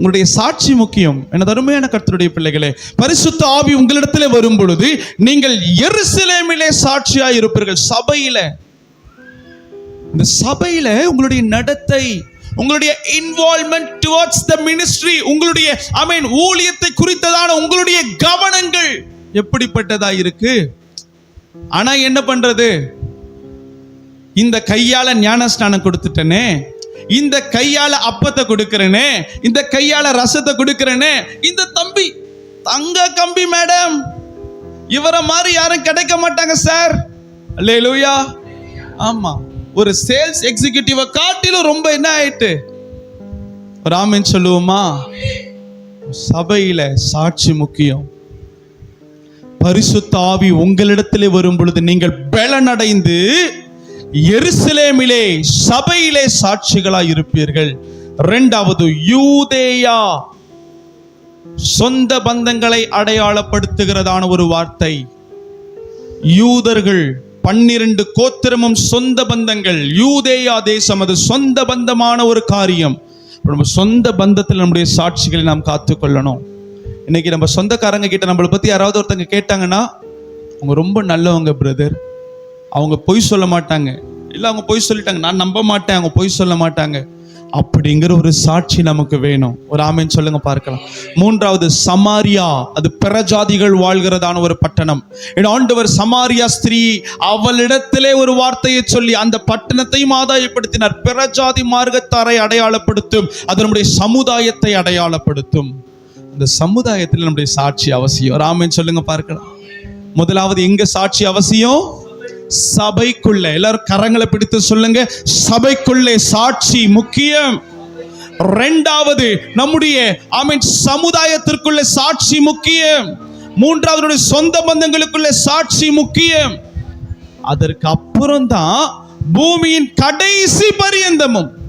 உங்களுடைய சாட்சி முக்கியம். என்ன அருமையான கர்த்தருடைய பிள்ளைகளே பரிசுத்த ஆவி உங்களிடத்திலே வரும் பொழுது நீங்கள் எருசலேமிலே சாட்சியாய் இருப்பீர்கள். சபையில இந்த சபையில உங்களுடைய நடத்தை உங்களுடைய இன்வால்மெண்ட் டுவர்ட்ஸ் த மினிஸ்ட்ரி உங்களுடைய ஐ மீன் ஊழியத்தை குறித்ததான உங்களுடைய கவனங்கள் எப்படிப்பட்டதா இருக்கு? ஆனா என்ன பண்றது? இந்த கையால ஞானஸ்நானம் கொடுத்துட்டனே இந்த கையால அப்பத்தை கொடுக்கறேனே இந்த கையால ரசத்தை கொடுக்கறேனே இந்த தம்பி தங்க கம்பி மேடம். இவரை மாதிரி யாரும் கிடைக்க மாட்டாங்க சார். அல்லேலூயா. ஆமா ஒரு சேல்ஸ் எக்ஸிகியூட்டிவ காட்டிலும் ரொம்ப என்ன ஆயிட்டு? ராமன் சொல்லுவோமா? சபையில சாட்சி முக்கியம். பரிசு தாவி உங்களிடத்திலே வரும் பொழுது நீங்கள் பலனடைந்து எருசலேமிலே சபையிலே சாட்சிகளாய் இருப்பீர்கள். இரண்டாவது யூதேயா சொந்த பந்தங்களை அடையாளப்படுத்துகிறதான ஒரு வார்த்தை. யூதர்கள் பன்னிரண்டு கோத்திரமும் சொந்த பந்தங்கள். யூதேயா தேசம் அது சொந்த பந்தமான ஒரு காரியம். நம்ம சொந்த பந்தத்தில் நம்முடைய சாட்சிகளை நாம் காத்துக்கொள்ளணும். இன்னைக்கு நம்ம சொந்தக்காரங்க கிட்ட நம்மளை பத்தி யாராவது ஒருத்தங்க கேட்டாங்கன்னா அவங்க ரொம்ப நல்லவங்க பிரதர் அவங்க பொய் சொல்ல மாட்டாங்க. இல்ல அவங்க பொய் சொல்லிட்டாங்க. நான் நம்ப மாட்டேன் அவங்க பொய் சொல்ல மாட்டாங்க. அப்படிங்கிற ஒரு சாட்சி நமக்கு வேணும். ஒரு ஆமைன்னு சொல்லுங்க பார்க்கலாம். மூன்றாவது சமாரியா. அது பிரஜாதிகள் வாழ்கிறதான ஒரு பட்டணம். ஆண்டவர் சமாரியா ஸ்திரீ அவளிடத்திலே ஒரு வார்த்தையை சொல்லி அந்த பட்டணத்தையும் ஆதாயப்படுத்தினார். பிரஜாதி மார்க்கத்தாரை அடையாளப்படுத்தும் அதனுடைய சமுதாயத்தை அடையாளப்படுத்தும். அந்த சமுதாயத்தில் நம்முடைய சாட்சி அவசியம். ராமன் சொல்லுங்க பார்க்கலாம். முதலாவது எங்க சாட்சி அவசியம்? சபைக்குள்ள எல்லாரும் கரங்களை பிடித்து சொல்லுங்க. சபைக்குள்ளே சாட்சி முக்கியம். ரெண்டாவது நம்முடைய ஆமீன் சமுதாயத்திற்குள்ள சாட்சி முக்கியம். மூன்றாவது சொந்த பந்தங்களுக்குள்ள சாட்சி முக்கியம். அதற்கு அப்புறம் தான் பூமியின் கடைசி பரியந்தமும்.